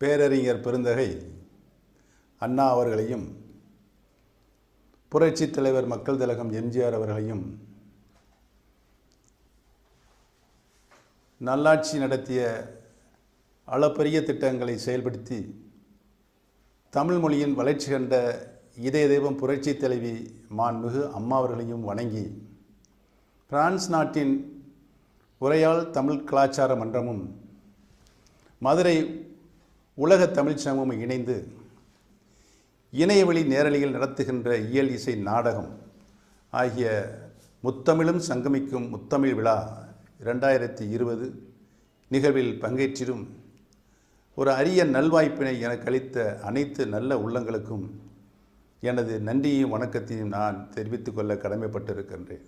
பேரறிஞர் பெருந்தகை அண்ணா அவர்களையும் புரட்சித் தலைவர் மக்கள் திலகம் எம்ஜிஆர் அவர்களையும் நல்லாட்சி நடத்திய அளப்பரிய திட்டங்களை செயல்படுத்தி தமிழ் மொழியின் வளர்ச்சி கண்ட இதய தெய்வம் புரட்சி தலைவி மாண்புமிகு அம்மா அவர்களையும் வணங்கி பிரான்ஸ் நாட்டின் உரையால் தமிழ் கலாச்சார மன்றமும் மதுரை உலக தமிழ்ச் சங்கமும் இணைந்து இணையவழி நேரலையில் நடத்துகின்ற இயல் இசை நாடகம் ஆகிய முத்தமிழும் சங்கமிக்கும் முத்தமிழ் விழா இரண்டாயிரத்தி இருபது நிகழ்வில் பங்கேற்றிடும் ஒரு அரிய நல்வாய்ப்பினை எனக்கு அளித்த அனைத்து நல்ல உள்ளங்களுக்கும் எனது நன்றியையும் வணக்கத்தையும் நான் தெரிவித்து கொள்ள கடமைப்பட்டிருக்கின்றேன்.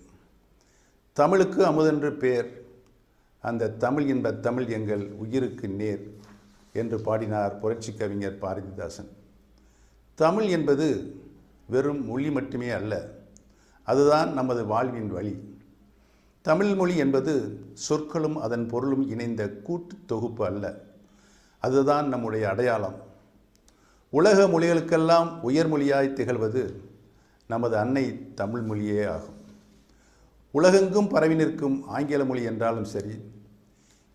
தமிழுக்கு அமுதென்று பேர் அந்த தமிழ் என்ப தமிழ் எங்கள் உயிருக்கு நேர். என்று பாடினார் புரட்சி கவிஞர் பாரதிதாசன். தமிழ் என்பது வெறும் மொழி மட்டுமே அல்ல அதுதான் நமது வாழ்வின் வழி. தமிழ் மொழி என்பது சொற்களும் அதன் பொருளும் இணைந்த கூட்டு தொகுப்பு அல்ல அதுதான் நம்முடைய அடையாளம். உலக மொழிகளுக்கெல்லாம் உயர்மொழியாய் திகழ்வது நமது அன்னை தமிழ் மொழியே ஆகும். உலகெங்கும் பரவி நிற்கும் ஆங்கில மொழி என்றாலும் சரி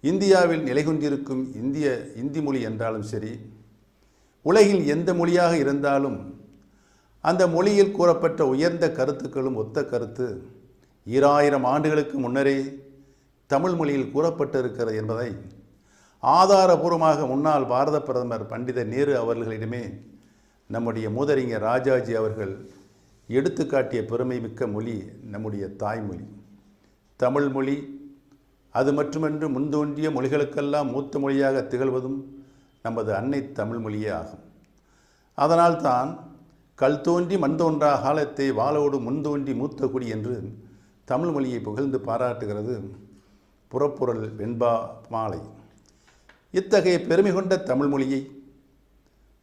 இந்தியாவில் நிலை கொண்டிருக்கும் இந்திய இந்தி மொழி என்றாலும் சரி உலகில் எந்த மொழியாக இருந்தாலும் அந்த மொழியில் கூறப்பட்ட உயர்ந்த கருத்துக்களும் ஒத்த கருத்து. ஈராயிரம் ஆண்டுகளுக்கு முன்னரே தமிழ் மொழியில் கூறப்பட்டிருக்கிறது என்பதை ஆதாரபூர்வமாக முன்னாள் பாரத பிரதமர் பண்டித நேரு அவர்களிடமே நம்முடைய மூதறிஞர் ராஜாஜி அவர்கள் எடுத்துக்காட்டிய பெருமை மிக்க மொழி நம்முடைய தாய்மொழி. தமிழ்மொழி அது மட்டுமன்று முன்தோன்றிய மொழிகளுக்கெல்லாம் மூத்த மொழியாக திகழ்வதும் நமது அன்னை தமிழ் மொழியே ஆகும். அதனால்தான் கல் தோன்றி மண் தோன்றா காலத்தை வாளோடு முன்தோன்றி மூத்த குடி என்று தமிழ் மொழியை புகழ்ந்து பாராட்டுகிறது புறப்புரல் வெண்பா மாலை. இத்தகைய பெருமை கொண்ட தமிழ் மொழியை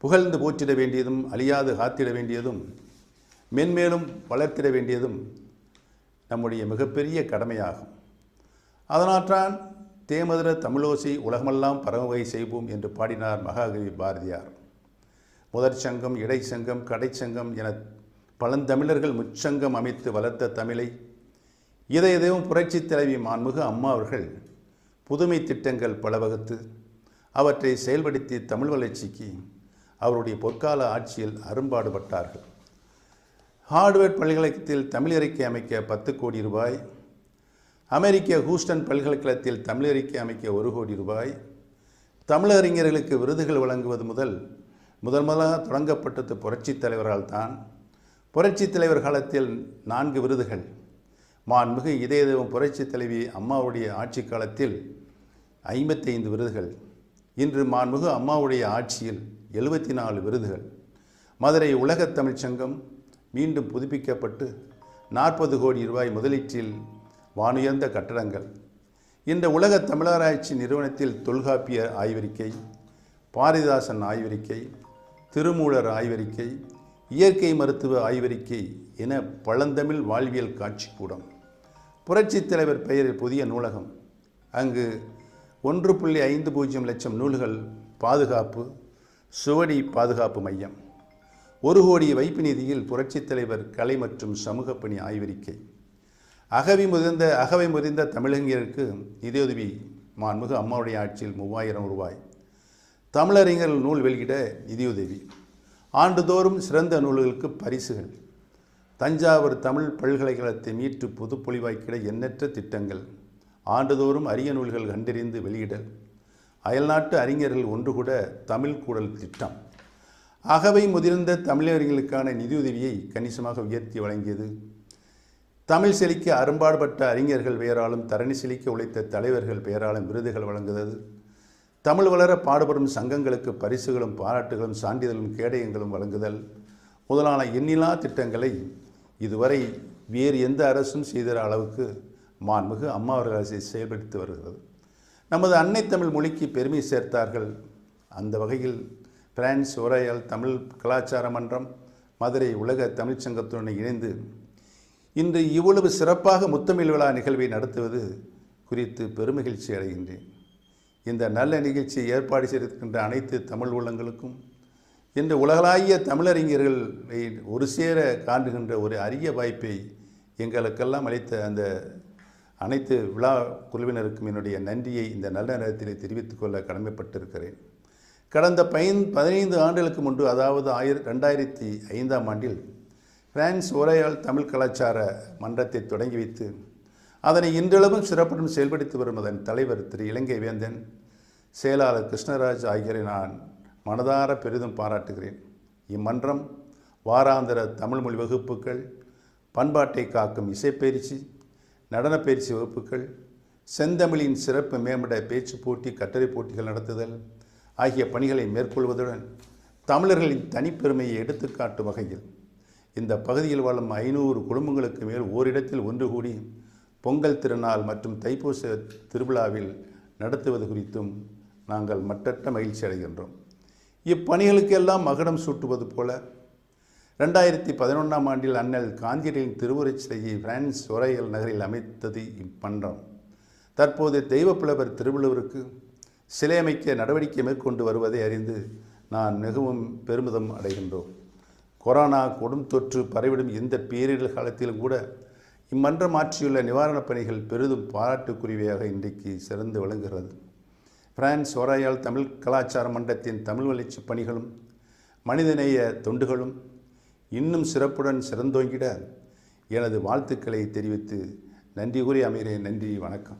புகழ்ந்து போற்றிட வேண்டியதும் அழியாது காத்திட வேண்டியதும் மென்மேலும் வளர்த்திட வேண்டியதும் நம்முடைய மிகப்பெரிய கடமையாகும். அதனால்தான் தேமதுர தமிழோசை உலகமெல்லாம் பரமவகை செய்வோம் என்று பாடினார் மகாகவி பாரதியார். முதற் சங்கம் இடைச்சங்கம் கடைச்சங்கம் என பழந்தமிழர்கள் முச்சங்கம் அமைத்து வளர்த்த தமிழை இதை எதையும் புரட்சி தலைவி மான்முக அம்மா அவர்கள் புதுமை திட்டங்கள் பல வகுத்து அவற்றை செயல்படுத்தி தமிழ் வளர்ச்சிக்கு அவருடைய பொற்கால ஆட்சியில் அரும்பாடுபட்டார்கள். ஹார்ட்வேர்ட் பல்கலைக்கழகத்தில் தமிழறிக்கை அமைக்க பத்து கோடி ரூபாய் அமெரிக்க ஹூஸ்டன் பல்கலைக்கழகத்தில் தமிழறிக்கை அமைக்க ஒரு கோடி ரூபாய். தமிழறிஞர்களுக்கு விருதுகள் வழங்குவது முதல் முதல் முதலாக தொடங்கப்பட்டது புரட்சித் தலைவரால் தான். புரட்சித் தலைவர் காலத்தில் நான்கு விருதுகள். மாண்புமிகு இதயதேவம் புரட்சி புரட்சித் தலைவி அம்மாவுடைய ஆட்சி காலத்தில் ஐம்பத்தைந்து விருதுகள். இன்று மாண்புமிகு அம்மாவுடைய ஆட்சியில் எழுபத்தி நாலு விருதுகள். மதுரை உலகத் தமிழ்ச்சங்கம் மீண்டும் புதுப்பிக்கப்பட்டு நாற்பது கோடி ரூபாய் முதலீட்டில் வானுயர்ந்த கட்டடங்கள். இந்த உலக தமிழராய்ச்சி நிறுவனத்தில் தொல்காப்பிய ஆய்வறிக்கை பாரதிதாசன் ஆய்வறிக்கை திருமூலர் ஆய்வறிக்கை இயற்கை மருத்துவ ஆய்வறிக்கை என பழந்தமிழ் வாழ்வியல் காட்சிக்கூடம். புரட்சித் தலைவர் பெயரில் புதிய நூலகம். அங்கு ஒன்று புள்ளி ஐந்து பூஜ்ஜியம் லட்சம் நூல்கள் பாதுகாப்பு சுவடி பாதுகாப்பு மையம். ஒரு கோடி வைப்பு நிதியில் புரட்சித் தலைவர் கலை மற்றும் சமூக பணி ஆய்வறிக்கை. அகவி முதிர்ந்த அகவை முதிர்ந்த தமிழறிஞருக்கு நிதியுதவி மாண்புகு அம்மாவுடைய ஆட்சியில் மூவாயிரம் ரூபாய். தமிழறிஞர் நூல் வெளியிட நிதியுதவி ஆண்டுதோறும் சிறந்த நூல்களுக்கு பரிசுகள். தஞ்சாவூர் தமிழ் பல்கலைக்கழகத்தை மீட்டு புதுப்பொழிவாக்கிட எண்ணற்ற திட்டங்கள். ஆண்டுதோறும் அரிய நூல்கள் கண்டறிந்து வெளியிடல். அயல்நாட்டு அறிஞர்கள் ஒன்று கூட தமிழ் கூடல் திட்டம். அகவை முதிர்ந்த தமிழறிஞர்களுக்கான நிதியுதவியை கணிசமாக உயர்த்தி வழங்கியது தமிழ் செழிக்க அரும்பாடுபட்ட அறிஞர்கள் பெயராலும் தரணி செழிக்க உழைத்த தலைவர்கள் பெயராலும் விருதுகள் வழங்குகிறது தமிழ் வளர பாடுபடும் சங்கங்களுக்கு பரிசுகளும் பாராட்டுகளும் சான்றிதழும் கேடயங்களும் வழங்குதல். முதலான எண்ணிலா திட்டங்களை இதுவரை வேறு எந்த அரசும் செய்திட அளவுக்கு மாண்புமிகு அம்மா அவர்கள் அரசை செயல்படுத்தி வருகிறது. நமது அன்னை தமிழ் மொழிக்கு பெருமை சேர்த்தார்கள். அந்த வகையில் பிரான்ஸ் ஒரையால் தமிழ் கலாச்சார மன்றம் மதுரை உலக தமிழ்ச் சங்கத்துடன் இணைந்து இன்று இவ்வளவு சிறப்பாக முத்தமிழ் விழா நிகழ்வை நடத்துவது குறித்து பெருமகிழ்ச்சி அடைகின்றேன். இந்த நல்ல நிகழ்ச்சியை ஏற்பாடு செய்திருக்கின்ற அனைத்து தமிழ் உள்ளங்களுக்கும் இன்று உலகளாவிய தமிழறிஞர்களை ஒரு சேர காண்கின்ற ஒரு அரிய வாய்ப்பை எங்களுக்கெல்லாம் அளித்த அந்த அனைத்து விழா குழுவினருக்கும் என்னுடைய நன்றியை இந்த நல்ல நேரத்தில் தெரிவித்துக் கொள்ள கடமைப்பட்டிருக்கிறேன். கடந்த பயன் பதினைந்து ஆண்டுகளுக்கு முன்பு அதாவது ஆயிர ரெண்டாயிரத்தி ஐந்தாம் ஆண்டில் பிரான்ஸ் உரையால் தமிழ் கலாச்சார மன்றத்தை தொடங்கி வைத்து அதனை இன்றளவும் சிறப்புடன் செயல்படுத்தி வரும் அதன் தலைவர் திரு. இலங்கை வேந்தன் செயலாளர் கிருஷ்ணராஜ் ஆகியோரை நான் மனதார பெரிதும் பாராட்டுகிறேன். இம்மன்றம் வாராந்திர தமிழ்மொழி வகுப்புகள் பண்பாட்டை காக்கும் இசைப்பயிற்சி நடனப்பயிற்சி வகுப்புகள் செந்தமிழின் சிறப்பு மேம்பட பேச்சு போட்டி கட்டுரை போட்டிகள் நடத்துதல் ஆகிய பணிகளை மேற்கொள்வதுடன் தமிழர்களின் தனிப்பெருமையை எடுத்துக்காட்டும் வகையில் இந்த பகுதியில் வாழும் ஐநூறு குடும்பங்களுக்கு மேல் ஓரிடத்தில் ஒன்று கூடி பொங்கல் திருநாள் மற்றும் தைப்பூச திருவிழாவில் நடத்துவது குறித்தும் நாங்கள் மட்டற்ற மகிழ்ச்சி அடைகின்றோம். இப்பணிகளுக்கெல்லாம் மகுடம் சூட்டுவது போல ரெண்டாயிரத்தி பதினொன்றாம் ஆண்டில் அண்ணல் காந்தியடிகளின் திருவுரைச் சிலையை பிரான்ஸ் ஒரையல் நகரில் அமைத்தது இப்பன்றம் தற்போது தெய்வப்புலவர் திருவள்ளுவருக்கு சிலை அமைக்க நடவடிக்கை மேற்கொண்டு வருவதை அறிந்து நான் மிகவும் பெருமிதம் அடைகின்றோம். கொரோனா கொடும் தொற்று பரவிடும் இந்த பேரிடர் காலத்திலும் கூட இம்மன்றம் ஆற்றியுள்ள நிவாரணப் பணிகள் பெரிதும் பாராட்டுக்குரியவையாக இன்றைக்கு சிறந்து விளங்குகிறது. பிரான்ஸ் ஒராயால் தமிழ் கலாச்சார மன்றத்தின் தமிழ் வளர்ச்சி பணிகளும் மனிதநேய தொண்டுகளும் இன்னும் சிறப்புடன் சிறந்தோங்கிட எனது வாழ்த்துக்களை தெரிவித்து நன்றி கூறி அமைகிறேன். நன்றி வணக்கம்.